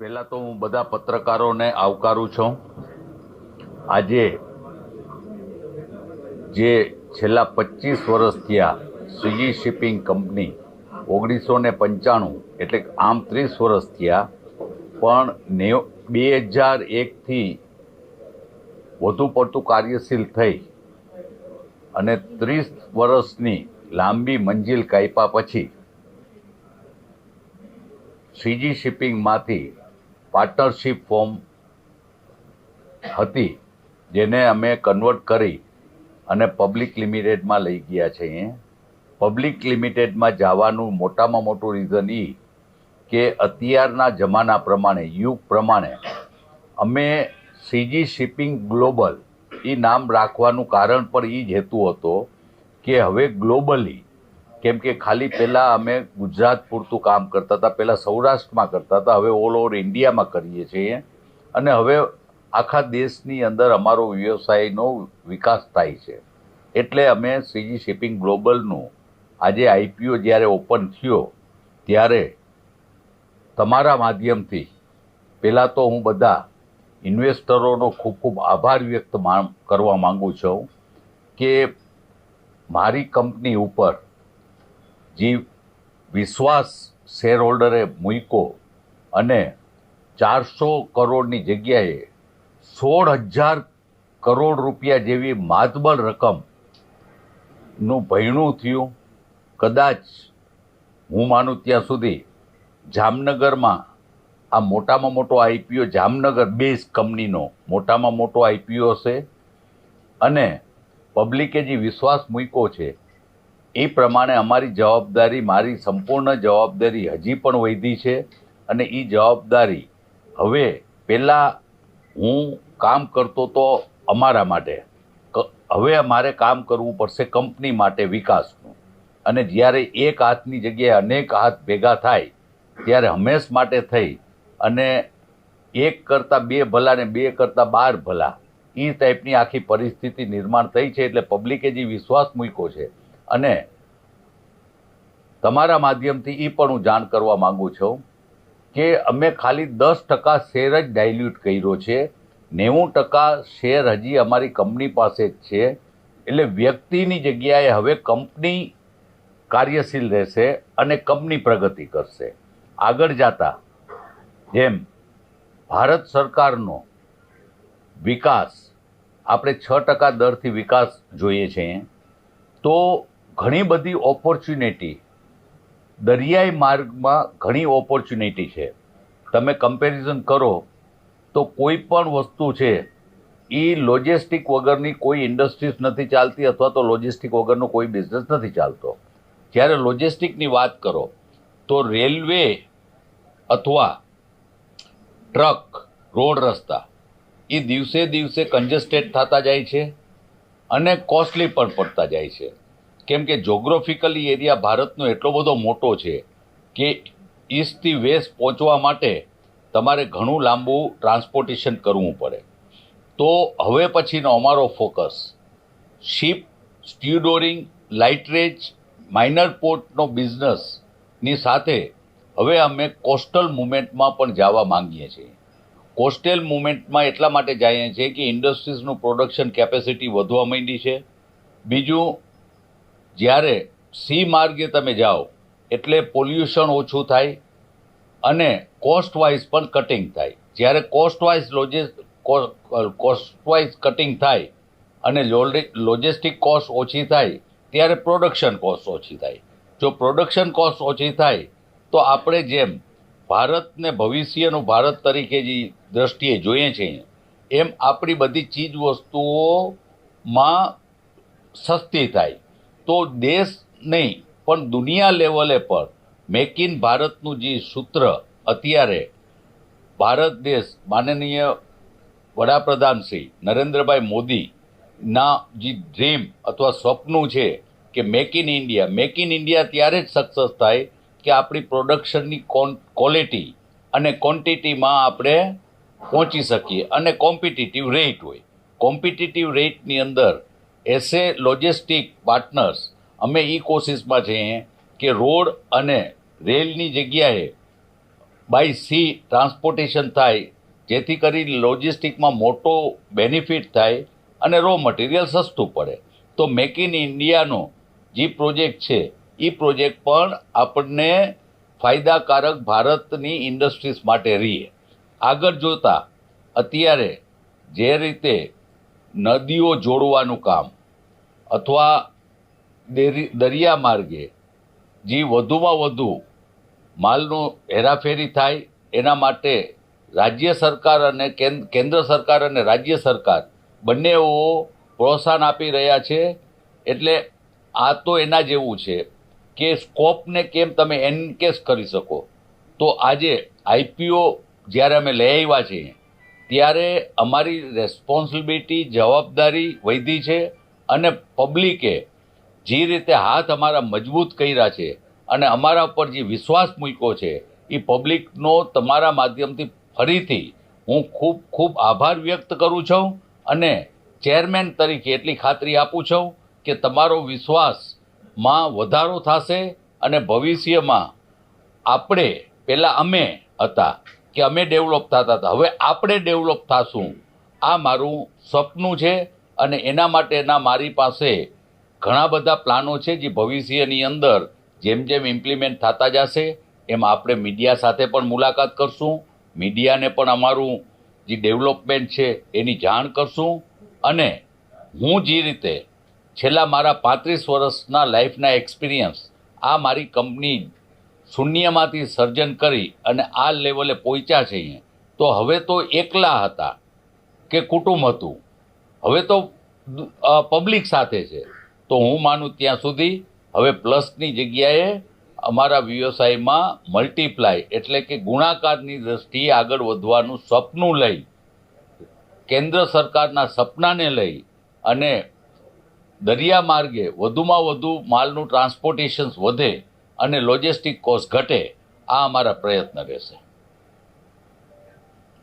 પહેલાં તો હું બધા પત્રકારોને આવકારું છું. આજે જે છેલ્લા પચીસ વર્ષ થયા, સ્વિગી શિપિંગ કંપની ઓગણીસો ને પંચાણું, એટલે આમ ત્રીસ વર્ષ થયા, પણ નેવ, બે હજાર એકથી વધુ પડતું કાર્યશીલ થઈ અને ત્રીસ વર્ષની લાંબી મંજિલ કાપ્યા પછી, સ્વિગી શિપિંગમાંથી પાર્ટનરશિપ ફોર્મ હતી, જેને અમે કન્વર્ટ કરી અને પબ્લિક લિમિટેડમાં લઈ ગયા છીએ. પબ્લિક લિમિટેડમાં જવાનું મોટામાં મોટું રીઝન એ કે અત્યારના જમાના પ્રમાણે, યુગ પ્રમાણે, અમે સીજી શિપિંગ ગ્લોબલ એ નામ રાખવાનું કારણ પણ એ જ હેતુ હતો કે હવે ગ્લોબલી કેમ કે ખાલી પહેલાં અમે ગુજરાત પૂરતું કામ કરતા હતા પહેલાં સૌરાષ્ટ્રમાં કરતા હતા, હવે ઓલ ઓવર ઇન્ડિયામાં કરીએ છીએ. અને હવે આખા દેશની અંદર અમારો વ્યવસાયનો વિકાસ થાય છે. એટલે અમે સીજી શિપિંગ ગ્લોબલનું આજે આઈપીઓ જ્યારે ઓપન થયો, ત્યારે તમારા માધ્યમથી પહેલાં તો હું બધા ઇન્વેસ્ટરોનો ખૂબ ખૂબ આભાર વ્યક્ત કરવા માગું છું કે મારી કંપની ઉપર જે વિશ્વાસ શેર હોલ્ડરે મૂક્યો અને ચારસો કરોડની જગ્યાએ સોળ હજાર કરોડ રૂપિયા જેવી માતબળ રકમનું ભયણું થયું. કદાચ હું માનું ત્યાં સુધી જામનગરમાં આ મોટામાં મોટો આઈપીઓ જામનગર બેઝ કંપનીનો મોટામાં મોટો આઈપીઓ છે અને પબ્લિકે જે વિશ્વાસ મૂક્યો છે એ પ્રમાણે અમારી જવાબદારી, મારી સંપૂર્ણ જવાબદારી હજી પણ વધી છે અને એ જવાબદારી હવે પહેલાં હું કામ કરતો તો અમારા માટે. હવે અમારે કામ કરવું પડશે કંપની માટે વિકાસનું. અને જ્યારે એક હાથની જગ્યાએ અનેક હાથ ભેગા થાય, ત્યારે હંમેશ માટે થઈ અને એક કરતાં બે ભલા ને બે કરતાં બાર ભલા એ ટાઈપની આખી પરિસ્થિતિ નિર્માણ થઈ છે એટલે પબ્લિકે જે વિશ્વાસ મૂક્યો છે અને તમારા માધ્યમથી એ પણ હું જાણ કરવા માગું છું કે અમે ખાલી દસ ટકા શેર જ ડાયલ્યુટ કર્યો છે. નેવું ટકા શેર હજી અમારી કંપની પાસે જ છે. એટલે વ્યક્તિની જગ્યાએ હવે કંપની કાર્યશીલ રહેશે અને કંપની પ્રગતિ કરશે. આગળ જતા જેમ ભારત સરકારનો વિકાસ, આપણે છ ટકા દરથી વિકાસ જોઈએ છીએ તો ઘણી બધી ઓપોર્ચ્યુનિટી દરિયાઈ માર્ગમાં ઘણી ઓપોર્ચ્યુનિટી છે. તમે કમ્પેરિઝન કરો તો કોઈ પણ વસ્તુ છે, એ લોજિસ્ટિક વગરની કોઈ ઇન્ડસ્ટ્રીઝ નથી ચાલતી અથવા તો લોજિસ્ટિક વગરનો કોઈ બિઝનેસ નથી ચાલતો. જ્યારે લોજિસ્ટિકની વાત કરો, તો રેલવે અથવા ટ્રક રોડ રસ્તા, એ દિવસે દિવસે કન્જેસ્ટેડ થતા જાય છે અને કોસ્ટલી પણ પડતા જાય છે. કેમ કે જોગ્રાફિકલી એરિયા ભારતનો એટલો બધો મોટો છે કે ઈસ્ટથી વેસ્ટ પહોંચવા માટે તમારે ઘણું લાંબુ ટ્રાન્સપોર્ટેશન કરવું પડે. તો હવે પછીનો અમારો focus ship stevedoring lighterage minor પોર્ટનો બિઝનેસની સાથે હવે અમે કોસ્ટલ મુવમેન્ટમાં પણ જવા માંગીએ છીએ. કોસ્ટલ મુવમેન્ટમાં એટલા માટે જઈએ છીએ કે ઇન્ડસ્ટ્રીઝનું પ્રોડક્શન કેપેસિટી વધવા માંડી છે. બીજું જ્યારે સી માર્ગે તમે જાઓ, એટલે પોલ્યુશન ઓછું થાય અને કોસ્ટ વાઇઝ પણ કટિંગ થાય. જ્યારે કોસ્ટ વાઇઝ લોજિસ કોસ્ટ વાઇઝ કટિંગ થાય અને લોજિસ્ટિક કોસ્ટ ઓછી થાય, ત્યારે પ્રોડક્શન કોસ્ટ ઓછી થાય. જો પ્રોડક્શન કોસ્ટ ઓછી થાય, તો આપણે જેમ ભારતને ભવિષ્યનું ભારત તરીકે જે દ્રષ્ટિએ જોઈએ છીએ એમ આપણી બધી ચીજ વસ્તુઓમાં સસ્તી થાય. તો દેશ નહીં, પણ દુનિયા લેવલે પર મેક ઇન ભારતનું જે સૂત્ર અત્યારે ભારત દેશ માનનીય વડાપ્રધાન શ્રી નરેન્દ્રભાઈ મોદીના જે ડ્રીમ અથવા સ્વપ્નું છે કે make in India, make in India ત્યારે જ સક્સેસ થાય કે આપણી પ્રોડક્શનની ક્વોલિટી અને ક્વોન્ટિટીમાં આપણે પહોંચી શકીએ અને કોમ્પિટિટિવ રેટ હોય. કોમ્પિટિટિવ રેટની અંદર એસે લોજિસ્ટિક પાર્ટનર્સ અમે એ કોશિશમાં છીએ કે રોડ અને રેલની જગ્યાએ બાય સી ટ્રાન્સપોર્ટેશન થાય, જેથી કરી લોજિસ્ટિકમાં મોટો બેનિફિટ થાય અને રો મટીરિયલ સસ્તું પડે. તો મેક ઇન ઇન્ડિયાનો જે પ્રોજેક્ટ છે એ પ્રોજેક્ટ પણ આપણને ફાયદાકારક ભારતની ઇન્ડસ્ટ્રીઝ માટે રહીએ આગળ જોતાં, અત્યારે જે રીતે નદીઓ જોડવાનું કામ અથવા દેરી દરિયા માર્ગે, જે વધુમાં વધુ માલનું હેરાફેરી થાય, એના માટે રાજ્ય સરકાર અને કેન- કેન્દ્ર સરકાર અને રાજ્ય સરકાર બંનેઓ પ્રોત્સાહન આપી રહ્યા છે. એટલે આ તો એના જેવું છે કે સ્કોપને કેમ તમે એનકેસ કરી શકો. તો આજે આઈપીઓ જ્યારે અમે લઈ આવ્યા છીએ, ત્યારે અમારી રેસ્પોન્સિબિલિટી જવાબદારી વધી છે. અને પબ્લિકે જે રીતે હાથ અમારા મજબૂત કર્યા છે અને અમારા ઉપર જે વિશ્વાસ મૂક્યો છે, એ પબ્લિકનો તમારા માધ્યમથી ફરીથી હું ખૂબ ખૂબ આભાર વ્યક્ત કરું છું અને ચેરમેન તરીકે એટલી ખાતરી આપું છું કે તમારો વિશ્વાસમાં વધારો થશે અને ભવિષ્યમાં આપણે પહેલાં અમે હતા કે અમે ડેવલપ થતા હતા. હવે આપણે ડેવલપ થશું. આ મારું સપનું છે અને એના માટેના મારી પાસે ઘણા બધા પ્લાનો છે જે ભવિષ્યની અંદર જેમ જેમ ઇમ્પ્લિમેન્ટ થતા જશે, એમ આપણે મીડિયા સાથે પણ મુલાકાત કરશું. મીડિયાને પણ અમારું જે ડેવલપમેન્ટ છે એની જાણ કરશું. અને હું જે રીતે છેલ્લા મારા પાંત્રીસ વર્ષના લાઈફના એક્સપિરિયન્સ આ મારી કંપની શૂન્યમાંથી સર્જન કરી અને આ લેવલે પહોંચ્યા છે તો હવે તો એકલા હતા કે કુટુંબ હતું. હવે તો પબ્લિક સાથે છે. તો હું માનું ત્યાં સુધી હવે પ્લસની જગ્યાએ અમારા વ્યવસાયમાં મલ્ટીપ્લાય એટલે કે ગુણાકારની દ્રષ્ટિએ આગળ વધવાનું સપનું લઈ, કેન્દ્ર સરકારના સપનાને લઈ અને દરિયા માર્ગે વધુમાં વધુ માલનું ટ્રાન્સપોર્ટેશન્સ વધે અને લોજિસ્ટિક કોસ્ટ ઘટે, આ અમારા પ્રયત્ન રહેશે.